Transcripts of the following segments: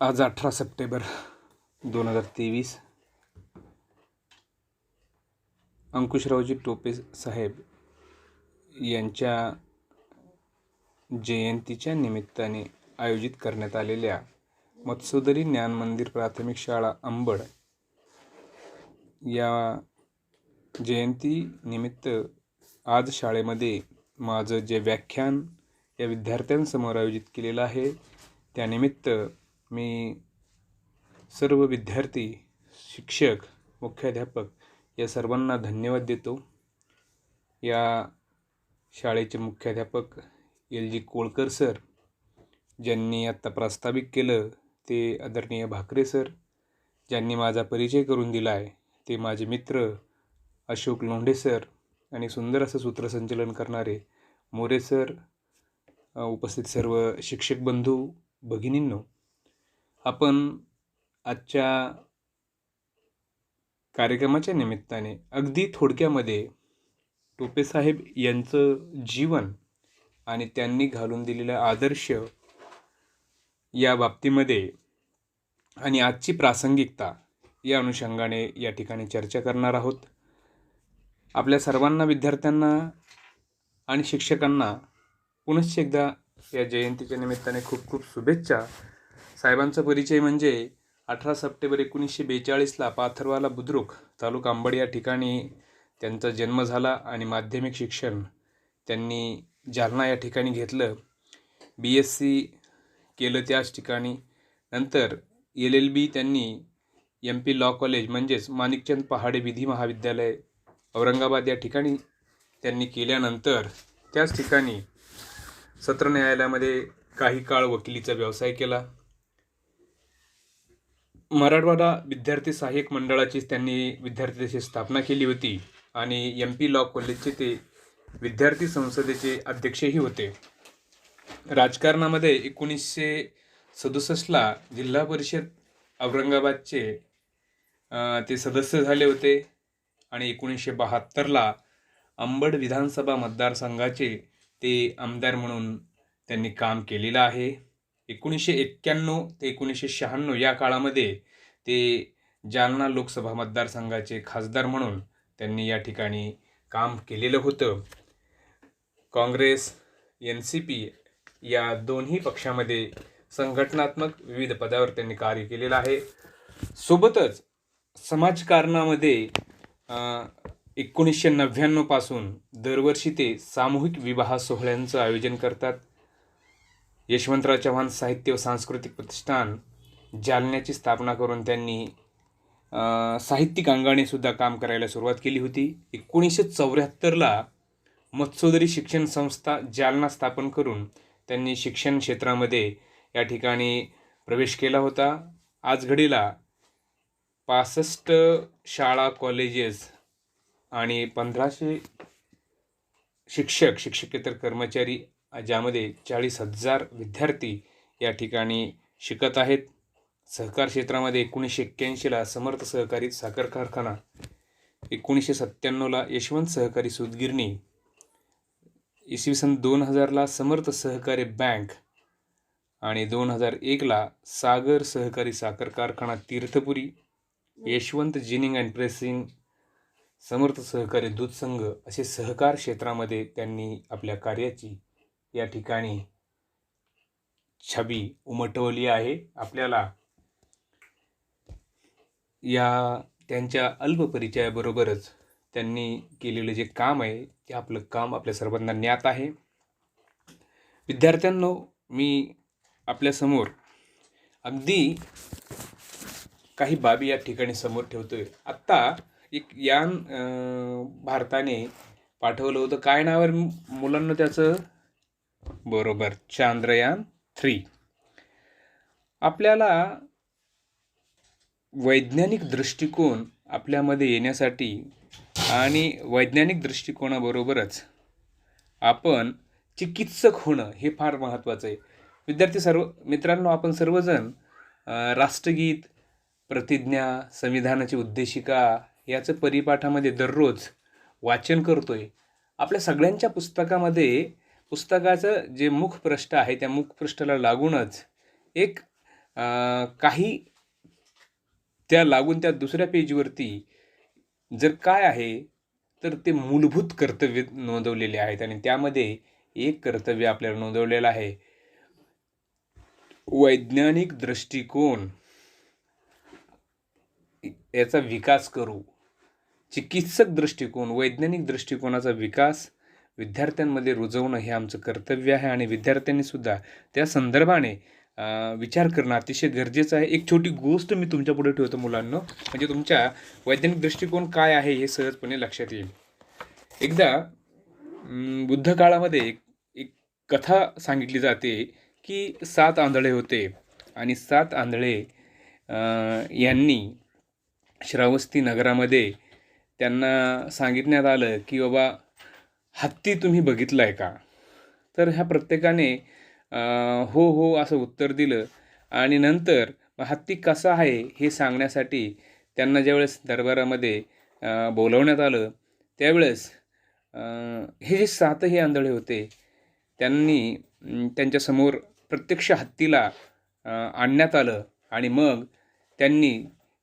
आज अठरा सप्टेंबर दोन हजार तेवीस. अंकुशरावजी टोपे साहेब यांच्या जयंतीच्या निमित्ताने आयोजित करण्यात आलेल्या मत्सोदरी ज्ञान मंदिर प्राथमिक शाळा अंबड या जयंतीनिमित्त आज शाळेमध्ये माझं जे व्याख्यान या विद्यार्थ्यांसमोर आयोजित केलेलं आहे त्यानिमित्त मी सर्व विद्यार्थी शिक्षक मुख्याध्यापक या सर्वांना धन्यवाद देतो. या शाळेचे मुख्याध्यापक एल जी कोळकर सर ज्यांनी आत्ता प्रास्ताविक केलं ते आदरणीय भाकरे सर ज्यांनी माझा परिचय करून दिला आहे ते माझे मित्र अशोक लोंढे सर आणि सुंदर असं सूत्रसंचलन करणारे मोरे सर उपस्थित सर्व शिक्षक बंधू भगिनींनो आपण आजच्या कार्यक्रमाच्या निमित्ताने अगदी थोडक्यामध्ये टोपेसाहेब यांचं जीवन आणि त्यांनी घालून दिलेला आदर्श या बाबतीमध्ये आणि आजची प्रासंगिकता या अनुषंगाने या ठिकाणी चर्चा करणार आहोत. आपल्या सर्वांना विद्यार्थ्यांना आणि शिक्षकांना पुनश्च एकदा या जयंतीच्या निमित्ताने खूप खूप शुभेच्छा. साहेबांचा परिचय म्हणजे अठरा सप्टेंबर एकोणीसशे बेचाळीसला पाथरवाला बुद्रुक तालुका अंबड या ठिकाणी त्यांचा जन्म झाला आणि माध्यमिक शिक्षण त्यांनी जालना या ठिकाणी घेतलं. बी एस सी केलं त्याच ठिकाणी. नंतर एल एल बी त्यांनी एम पी लॉ कॉलेज म्हणजेच माणिकचंद पहाडे विधी महाविद्यालय औरंगाबाद या ठिकाणी त्यांनी केल्यानंतर त्याच ठिकाणी सत्र न्यायालयामध्ये काही काळ वकिलीचा व्यवसाय केला. मराठवाडा विद्यार्थी सहाय्यक मंडळाची त्यांनी विद्यार्थी स्थापना केली होती आणि एम पी लॉ कॉलेजचे ते विद्यार्थी संसदेचे अध्यक्षही होते. राजकारणामध्ये एकोणीसशे सदुसष्टला जिल्हा परिषद औरंगाबादचे ते सदस्य झाले होते आणि एकोणीसशे बहात्तरला अंबड विधानसभा मतदारसंघाचे ते आमदार म्हणून त्यांनी काम केलेलं आहे. एकोणीसशे एक्क्याण्णव ते एकोणीसशे शहाण्णव या काळामध्ये ते जालना लोकसभा मतदारसंघाचे खासदार म्हणून त्यांनी या ठिकाणी काम केलेलं होतं. काँग्रेस एन सी पी या दोन्ही पक्षामध्ये संघटनात्मक विविध पदावर त्यांनी कार्य केलेलं आहे. सोबतच समाजकारणामध्ये एकोणीसशे नव्याण्णवपासून दरवर्षी ते सामूहिक विवाह सोहळ्यांचं आयोजन करतात. यशवंतराव चव्हाण साहित्य व सांस्कृतिक प्रतिष्ठान जालन्याची स्थापना करून त्यांनी साहित्यिक अंगानेसुद्धा काम करायला सुरुवात केली होती. एकोणीसशे चौऱ्याहत्तरला मत्सोदरी शिक्षण संस्था जालना स्थापन करून त्यांनी शिक्षण क्षेत्रामध्ये या ठिकाणी प्रवेश केला होता. आज घडीला पासष्ट शाळा कॉलेजेस आणि पंधराशे शिक्षक शिक्षकेतर कर्मचारी ज्यामध्ये चाळीस हजार विद्यार्थी या ठिकाणी शिकत आहेत. सहकार क्षेत्रामध्ये एकोणीसशे एक्क्याऐंशीला समर्थ सहकारी साखर कारखाना एकोणीसशे सत्त्याण्णवला यशवंत सहकारी सूतगिरणी इसवी सन दोन हजारला समर्थ सहकारी बँक आणि दोन हजार एकला सागर सहकारी साखर कारखाना Tirthpuri Yashwant ginning and pressing Samarth सहकारी दूध संघ असे सहकार क्षेत्रामध्ये त्यांनी आपल्या कार्याची या ठिकाणी छबी उमटवली आहे. आपल्याला या त्यांच्या अल्प परिचयाबरोबरच त्यांनी केलेलं जे काम आहे ते आपलं काम आपल्या सर्वांना ज्ञात आहे. विद्यार्थ्यांनो मी आपल्यासमोर अगदी काही बाबी या ठिकाणी समोर ठेवतोय. आत्ता एक यान भारताने पाठवलं होतं. काय नावावर मुलांना त्याचं? बरोबर. चांद्रयान थ्री आपल्याला वैज्ञानिक दृष्टिकोन आपल्यामध्ये येण्यासाठी आणि वैज्ञानिक दृष्टिकोनाबरोबरच आपण चिकित्सक होणं हे फार महत्त्वाचं आहे. विद्यार्थी सर्व मित्रांनो आपण सर्वजण राष्ट्रगीत प्रतिज्ञा संविधानाची उद्देशिका याचं परिपाठामध्ये दररोज वाचन करतोय. आपल्या सगळ्यांच्या पुस्तकामध्ये पुस्तकाचं जे मुखपृष्ठ आहे त्या मुखपृष्ठाला लागूनच एक काही त्या लागून त्या दुसऱ्या पेजवरती जर काय आहे तर ते मूलभूत कर्तव्य नोंदवलेले आहेत आणि त्यामध्ये एक कर्तव्य आपल्याला नोंदवलेलं आहे. वैज्ञानिक दृष्टिकोन याचा विकास करू. चिकित्सक दृष्टिकोन वैज्ञानिक दृष्टिकोनाचा विकास विद्यार्थ्यांमध्ये रुजवणं हे आमचं कर्तव्य आहे आणि विद्यार्थ्यांनीसुद्धा त्या संदर्भाने विचार करणं अतिशय गरजेचं आहे. एक छोटी गोष्ट मी तुमच्यापुढे ठेवतो मुलांना म्हणजे तुमच्या वैज्ञानिक दृष्टिकोन काय आहे हे सहजपणे लक्षात येईल. एकदा बुद्ध काळामध्ये एक एक कथा सांगितली जाते की सात आंधळे होते आणि सात आंधळे यांनी श्रावस्ती नगरामध्ये त्यांना सांगितण्यात आलं की बाबा हत्ती तुम्ही बघितला आहे का? तर ह्या प्रत्येकाने हो हो असं उत्तर दिलं. आणि नंतर मग हत्ती कसा आहे हे सांगण्यासाठी त्यांना ज्यावेळेस दरबारामध्ये बोलवण्यात आलं त्यावेळेस हे जे सातही आंधळे होते त्यांनी त्यांच्यासमोर प्रत्यक्ष हत्तीला आणण्यात आलं. आणि मग त्यांनी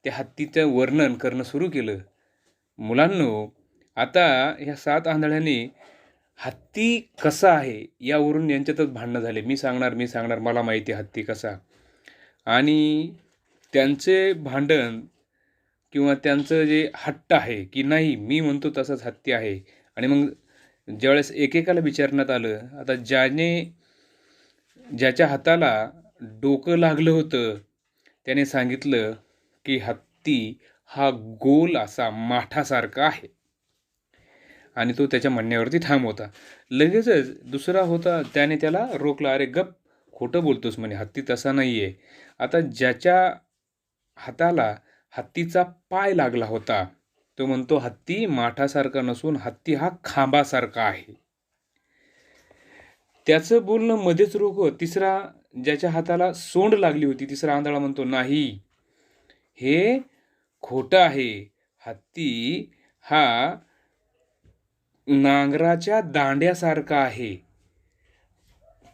त्या हत्तीचं वर्णन करणं सुरू केलं. मुलांनो आता ह्या सात आंधळ्यांनी हत्ती कसा आहे यावरून यांच्यातच भांडणं झाले. मी सांगणार मी सांगणार मला माहिती आहे हत्ती कसा. आणि त्यांचे भांडण किंवा त्यांचं जे हट्ट आहे की नाही मी म्हणतो तसंच हत्ती आहे. आणि मग ज्यावेळेस एकेकाला विचारण्यात आलं आता ज्याने ज्याच्या हाताला डोकं लागलं होतं त्याने सांगितलं की हत्ती हा गोल असा माठासारखा आहे. आणि तो त्याच्या म्हणण्यावरती ठाम होता. लगेचच दुसरा होता त्याने त्याला रोखला अरे गप खोटं बोलतोस म्हणे हत्ती तसा नाही आहे आता ज्याच्या हाताला हत्तीचा पाय लागला होता तो म्हणतो हत्ती माठासारखा नसून हत्ती हा खांबासारखा आहे. त्याचं बोलणं मध्येच रोख तिसरा ज्याच्या हाताला सोंड लागली होती तिसरा आंधळा म्हणतो नाही हे खोटं आहे. हत्ती हा नांगराच्या दांड्यासारखा आहे.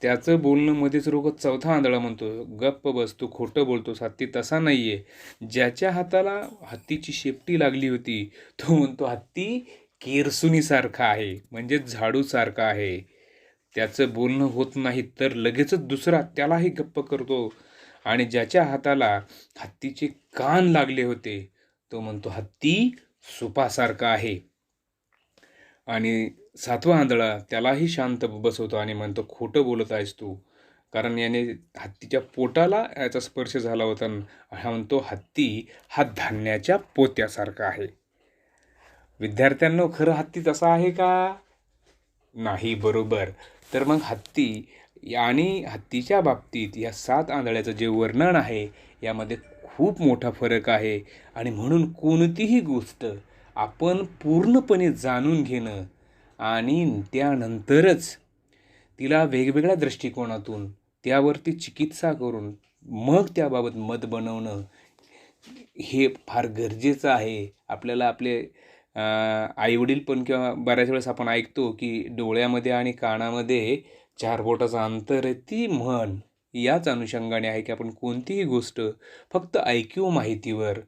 त्याचं बोलणं मध्येच रोग चौथा आंधळा म्हणतो. गप्प बसतो खोटं बोलतोस हत्ती तसा नाही आहे ज्याच्या हाताला हत्तीची शेपटी लागली होती तो म्हणतो हत्ती केरसुनीसारखा आहे म्हणजे झाडूसारखा आहे. त्याचं बोलणं होत नाही तर लगेचच दुसरा त्यालाही गप्प करतो. आणि ज्याच्या हाताला हत्तीचे कान लागले होते तो म्हणतो हत्ती सुपासारखा आहे. आणि सातवा आंधळा त्यालाही शांत बसवतो आणि म्हणतो खोटं बोलत आहेस तू. कारण याने हत्तीच्या पोटाला याचा स्पर्श झाला होता हा म्हणतो हत्ती हा धान्याच्या पोत्यासारखा आहे. विद्यार्थ्यांना खरं हत्ती तसा आहे का? नाही बरोबर. तर मग हत्ती आणि हत्तीच्या बाबतीत या सात आंधळ्याचं जे वर्णन आहे यामध्ये खूप मोठा फरक आहे. आणि म्हणून कोणतीही गोष्ट आपण पूर्णपणे जाणून घेणं आणि त्यानंतरच तिला वेगवेगळ्या दृष्टिकोनातून त्यावरती चिकित्सा करून मग त्याबाबत मत बनवणं हे फार गरजेचं आहे. आपल्याला आपले आईवडील पण किंवा बऱ्याच वेळेस आपण ऐकतो की डोळ्यामध्ये आणि कानामध्ये चार बोटाचं अंतर आहे ती म्हण याच अनुषंगाने आहे की आपण कोणतीही गोष्ट फक्त ऐकीव माहितीवर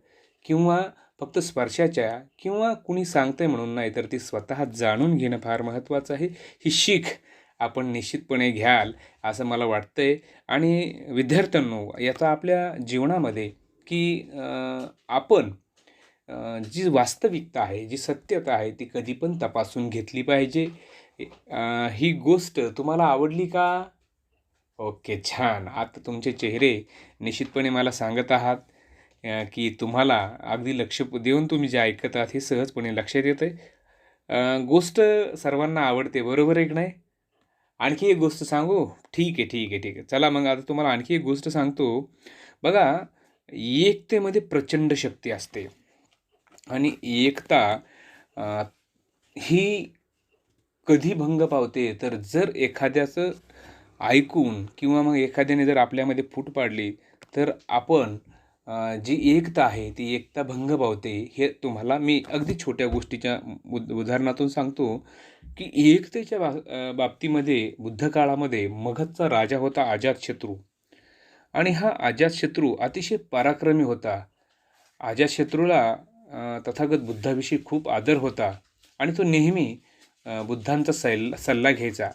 किंवा फक्त स्पर्शाच्या किंवा कुणी सांगतंय म्हणून नाही तर ती स्वतः जाणून घेणं फार महत्त्वाचं आहे. ही शीख आपण निश्चितपणे घ्याल असं मला वाटतंय. आणि विद्यार्थ्यांनो याचा आपल्या जीवनामध्ये की आपण जी वास्तविकता आहे जी सत्यता आहे ती कधी पण तपासून घेतली पाहिजे. ही गोष्ट तुम्हाला आवडली का? ओके छान. आता तुमचे चेहरे निश्चितपणे मला सांगत आहात. की तुम्हाला अगदी लक्ष देऊन तुम्ही जे ऐकत आहात हे सहजपणे लक्षात येतं आहे गोष्ट सर्वांना आवडते बरोबर एक नाही? आणखी एक गोष्ट सांगू? ठीक आहे ठीक आहे ठीक आहे. चला मग आता तुम्हाला आणखी एक गोष्ट सांगतो. बघा एकतेमध्ये प्रचंड शक्ती असते. आणि एकता ही कधी भंग पावते? तर जर एखाद्याचं ऐकून किंवा मग एखाद्याने जर आपल्यामध्ये फूट पाडली तर आपण जी एकता आहे ती एकता भंग पावते हे तुम्हाला मी अगदी छोट्या गोष्टीच्या उद उदाहरणातून सांगतो की एकतेच्या बा बाबतीमध्ये बुद्ध काळामध्ये मगधचा राजा होता अजातशत्रू आणि हा अजातशत्रू अतिशय पराक्रमी होता. अजातशत्रूला तथागत बुद्धाविषयी खूप आदर होता आणि तो नेहमी बुद्धांचा सैल सल्ला घ्यायचा.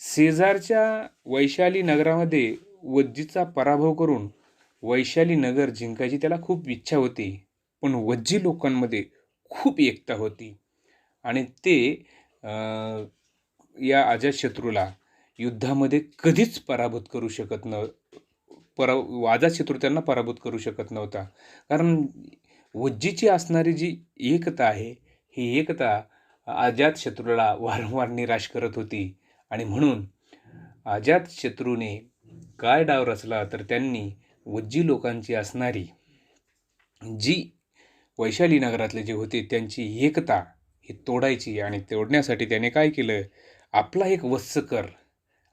शेजारच्या वैशाली नगरामध्ये वज्जीचा पराभव करून वैशाली नगर जिंकायची त्याला खूप इच्छा होती पण वज्जी लोकांमध्ये खूप एकता होती. आणि ते या अजातशत्रूला युद्धामध्ये कधीच पराभूत करू शकत न परा अजातशत्रू त्यांना पराभूत करू शकत नव्हता. कारण वज्जीची असणारी जी एकता आहे ही एकता अजातशत्रूला वारंवार निराश करत होती. आणि म्हणून अजातशत्रूने काय डाव रचला तर त्यांनी वज्जी लोकांची असणारी जी वैशाली नगरातले जे होते त्यांची एकता ही तोडायची आणि तोडण्यासाठी त्याने काय केलं? आपला एक वत्सकर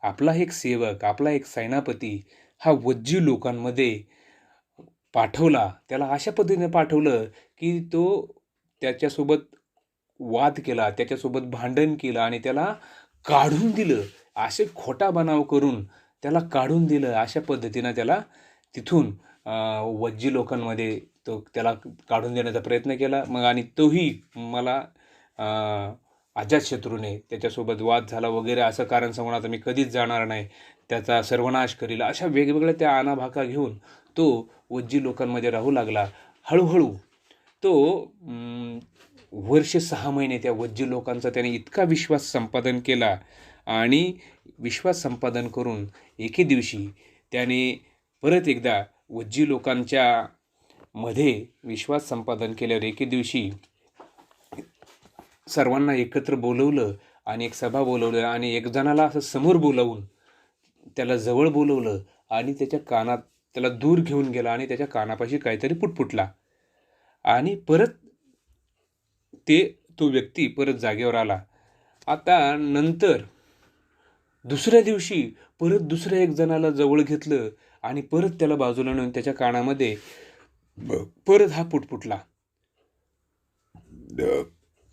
आपला एक सेवक आपला एक सेनापती हा वज्जी लोकांमध्ये पाठवला. त्याला अशा पद्धतीने पाठवलं की तो त्याच्यासोबत वाद केला त्याच्यासोबत भांडण केलं आणि त्याला काढून दिलं. असे खोटा बनाव करून त्याला काढून दिलं. अशा पद्धतीनं त्याला तिथून वज्जी लोकांमध्ये तो त्याला काढून देण्याचा प्रयत्न केला. मग आणि तोही मला अजातशत्रूने त्याच्यासोबत वाद झाला वगैरे असं कारण सांगून आता मी कधीच जाणार नाही. त्याचा सर्वनाश करील अशा वेगवेगळ्या त्या आनाभाका घेऊन तो वज्जी लोकांमध्ये राहू लागला. हळूहळू तो वर्ष सहा महिने त्या वज्जी लोकांचा त्याने इतका विश्वास संपादन केला आणि विश्वास संपादन करून एके दिवशी त्याने परत एकदा वज्जी लोकांच्या मध्ये विश्वास संपादन केल्यावर एके दिवशी सर्वांना एकत्र बोलवलं आणि एक सभा बोलवलं आणि एक जणाला असं समोर बोलावून त्याला जवळ बोलवलं आणि त्याच्या कानात त्याला दूर घेऊन गेला आणि त्याच्या कानापाशी काहीतरी पुटपुटला आणि परत ते तो व्यक्ती परत जागेवर आला. आता नंतर दुसऱ्या दिवशी परत दुसऱ्या एक जणाला जवळ घेतलं आणि परत त्याला बाजूला नेऊन त्याच्या कानामध्ये परत हा पुटपुटला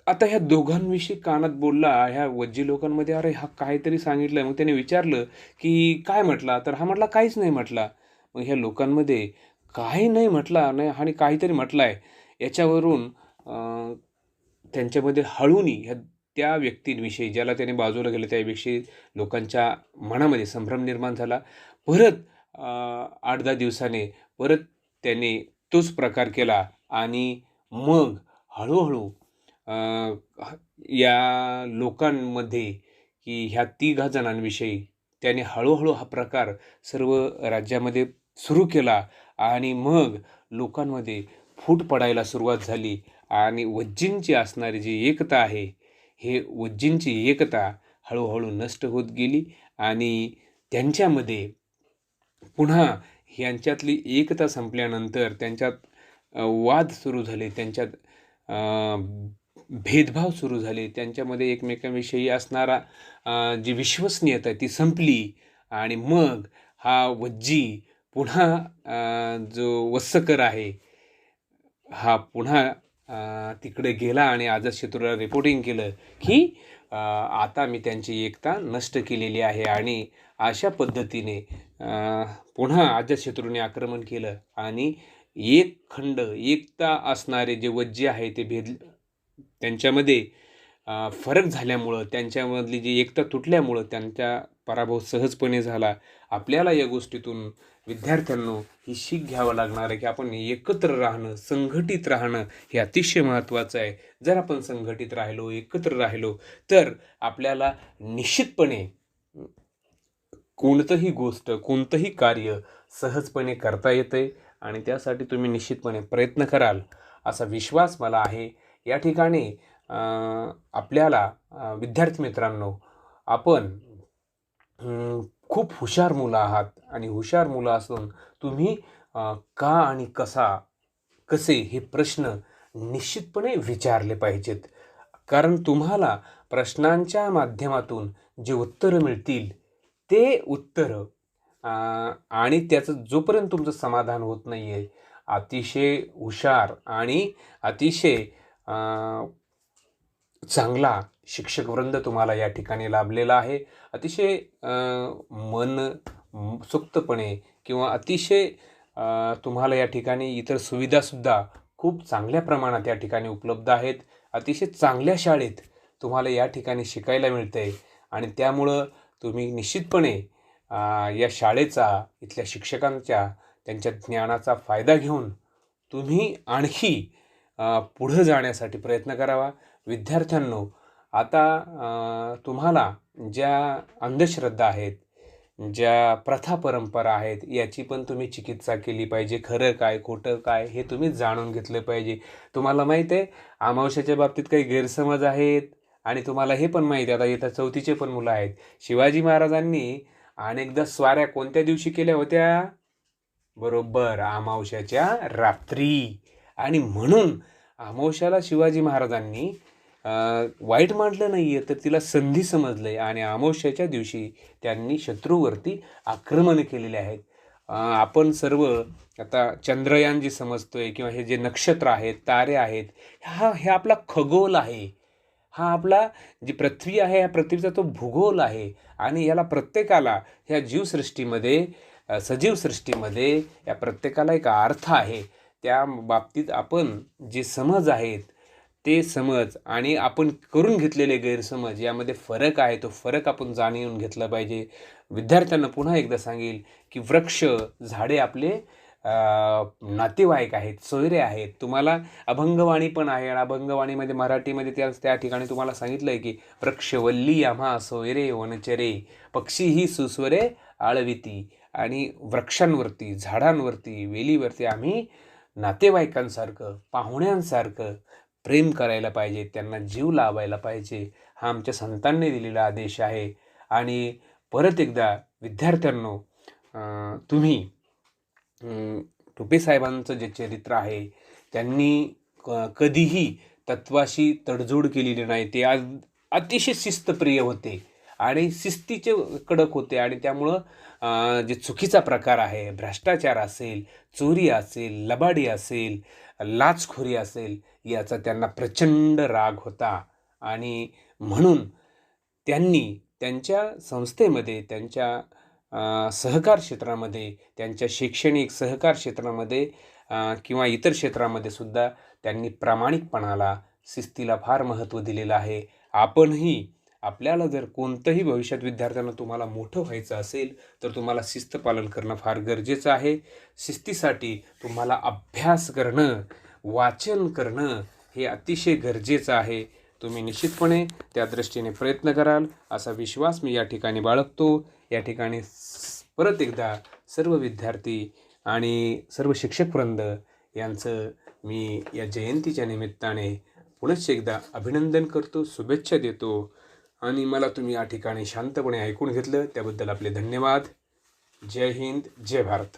आता ह्या दोघांविषयी कानात बोलला ह्या वज्जी लोकांमध्ये अरे हा काहीतरी सांगितलंय मग त्याने विचारलं की काय म्हटला? तर हा म्हटला काहीच नाही म्हटला. मग ह्या लोकांमध्ये काही नाही म्हटला नाही आणि काहीतरी म्हटलाय. याच्यावरून त्यांच्यामध्ये हळूनी ह्या त्या व्यक्तींविषयी ज्याला त्याने बाजूला गेलं त्याविषयी लोकांच्या मनामध्ये संभ्रम निर्माण झाला. परत आठ दहा दिवसाने परत त्याने तोच प्रकार केला आणि मग हळूहळू या लोकांमध्ये की ह्या तिघा जणांविषयी त्याने हळूहळू हा प्रकार सर्व राज्यामध्ये सुरू केला आणि मग लोकांमध्ये फूट पडायला सुरुवात झाली आणि वज्जींची असणारी जी एकता आहे हे वज्जींची एकता हळूहळू नष्ट होत गेली आणि त्यांच्यामध्ये पुन्हा यांच्यातली एकता संपल्यानंतर त्यांच्यात वाद सुरू झाले त्यांच्यात भेदभाव सुरू झाले त्यांच्यामध्ये एकमेकांविषयी असणारा जी विश्वसनीयता आहे ती संपली आणि मग हा वज्जी पुन्हा जो वत्सकर आहे हा पुन्हा तिकडे गेला आणि अजातशत्रूला रिपोर्टिंग केलं की आता मी त्यांची एकता नष्ट केलेली आहे आणि अशा पद्धतीने पुन्हा अजातशत्रूने आक्रमण केलं आणि एक खंड एकता असणारे जे वज्जे आहे ते भेद त्यांच्यामध्ये फरक झाल्यामुळं त्यांच्यामधली जी एकता तुटल्यामुळं त्यांचा पराभव सहजपणे झाला. आपल्याला या गोष्टीतून विद्यार्थ्यांनो ही शीख घ्यावं लागणार आहे की आपण एकत्र राहणं संघटित राहणं हे अतिशय महत्त्वाचं आहे. जर आपण संघटित राहिलो एकत्र राहिलो तर आपल्याला निश्चितपणे कोणतंही गोष्ट कोणतंही कार्य सहजपणे करता येते आणि त्यासाठी तुम्ही निश्चितपणे प्रयत्न कराल असा विश्वास मला आहे. या ठिकाणी आपल्याला विद्यार्थी मित्रांनो आपण खूप हुशार मुलं आहात आणि हुशार मुलं असून तुम्ही का आणि कसा कसे हे प्रश्न निश्चितपणे विचारले पाहिजेत. कारण तुम्हाला प्रश्नांच्या माध्यमातून जे उत्तरं मिळतील ते उत्तरं. आणि त्याचं जोपर्यंत तुमचं समाधान होत नाही आहे अतिशय हुशार आणि अतिशय चांगला शिक्षक वृंद तुम्हाला या ठिकाणी लाभलेला आहे. अतिशय मन म- सुप्तपणे किंवा अतिशय तुम्हाला या ठिकाणी इतर सुविधासुद्धा खूप चांगल्या प्रमाणात या ठिकाणी उपलब्ध आहेत. अतिशय चांगल्या शाळेत तुम्हाला या ठिकाणी शिकायला मिळतं आहे आणि त्यामुळं तुम्ही निश्चितपणे या शाळेचा इथल्या शिक्षकांच्या त्यांच्या ज्ञानाचा फायदा घेऊन तुम्ही आणखी पुढं जाण्यासाठी प्रयत्न करावा. विद्यार्थ्यांनो आता तुम्हाला ज्या अंधश्रद्धा आहेत ज्या प्रथा परंपरा आहेत याची पण तुम्ही चिकित्सा केली पाहिजे. खरं काय खोटं काय हे तुम्ही जाणून घेतलं पाहिजे. तुम्हाला माहीत आहे अमावश्याच्या बाबतीत काही गैरसमज आहेत आणि तुम्हाला हे पण माहीत आहे आता इथं चौथीचे पण मुलं आहेत. शिवाजी महाराजांनी अनेकदा स्वाऱ्या कोणत्या दिवशी केल्या होत्या? बरोबर अमावश्याच्या रात्री. आणि म्हणून अमावश्याला शिवाजी महाराजांनी वाईट मांडलं नाही आहे तर तिला संधी समजलं आहे आणि अमावश्याच्या दिवशी त्यांनी शत्रूवरती आक्रमण केलेले आहेत. आपण सर्व आता चंद्रयान जे समजतोय किंवा हे जे नक्षत्र आहेत तारे आहेत हा हे आपला खगोल आहे. हा आपला जी पृथ्वी आहे ह्या पृथ्वीचा तो भूगोल आहे आणि याला प्रत्येकाला ह्या जीवसृष्टीमध्ये सजीवसृष्टीमध्ये सजीव सृष्टीमध्ये या प्रत्येकाला एक अर्थ आहे. त्या बाबतीत आपण जे समज आहेत ते समज आणि आपण करून घेतलेले गैरसमज यामध्ये फरक आहे. तो फरक आपण जाणून घेतला पाहिजे. विद्यार्थ्यांना पुन्हा एकदा सांगेल की वृक्ष झाडे आपले नातेवाईक आहेत सोयरे आहेत. तुम्हाला अभंगवाणी पण आहे आणि अभंगवाणीमध्ये मराठीमध्ये त्या त्या ठिकाणी तुम्हाला सांगितलं आहे की वृक्षवल्ली आम्हा सोयरे वनचरे पक्षी ही सुस्वरे आळविती आणि वृक्षांवरती झाडांवरती वेलीवरती आम्ही नातेवाईकांसारखं पाहुण्यांसारखं प्रेम करायला पाहिजे त्यांना जीव लावायला पाहिजे हा आमच्या संतांनी दिलेला आदेश आहे. आणि परत एकदा विद्यार्थ्यांनो तुम्ही टोपे साहेबांचं जे चरित्र आहे त्यांनी क कधीही तत्वाशी तडजोड केलेली नाही. ते आज अतिशय शिस्तप्रिय होते आणि शिस्तीचे कडक होते आणि त्यामुळं जे चुकीचा प्रकार आहे भ्रष्टाचार असेल चोरी असेल लबाडी असेल लाचखोरी असेल याचा त्यांना प्रचंड राग होता. आणि म्हणून त्यांनी त्यांच्या संस्थेमध्ये त्यांच्या सहकार क्षेत्रामध्ये त्यांच्या शैक्षणिक सहकार क्षेत्रामध्ये किंवा इतर क्षेत्रामध्ये सुद्धा त्यांनी प्रामाणिकपणाला शिस्तीला फार महत्त्व दिलेलं आहे. आपणही आपल्याला जर कोणतंही भविष्यात विद्यार्थ्यांना तुम्हाला मोठं व्हायचं असेल तर तुम्हाला शिस्त पालन करणं फार गरजेचं आहे. शिस्तीसाठी तुम्हाला अभ्यास करणं वाचन करणं हे अतिशय गरजेचं आहे. तुम्ही निश्चितपणे त्या दृष्टीने प्रयत्न कराल. असा विश्वास मी या ठिकाणी बाळगतो. या ठिकाणी परत एकदा सर्व विद्यार्थी आणि सर्व शिक्षकवृंद यांचं मी या जयंतीच्या निमित्ताने पुनश्च एकदा अभिनंदन करतो शुभेच्छा देतो. आणि मला तुम्ही या ठिकाणी शांतपणे ऐकून घेतलं त्याबद्दल आपले धन्यवाद. जय हिंद जय भारत.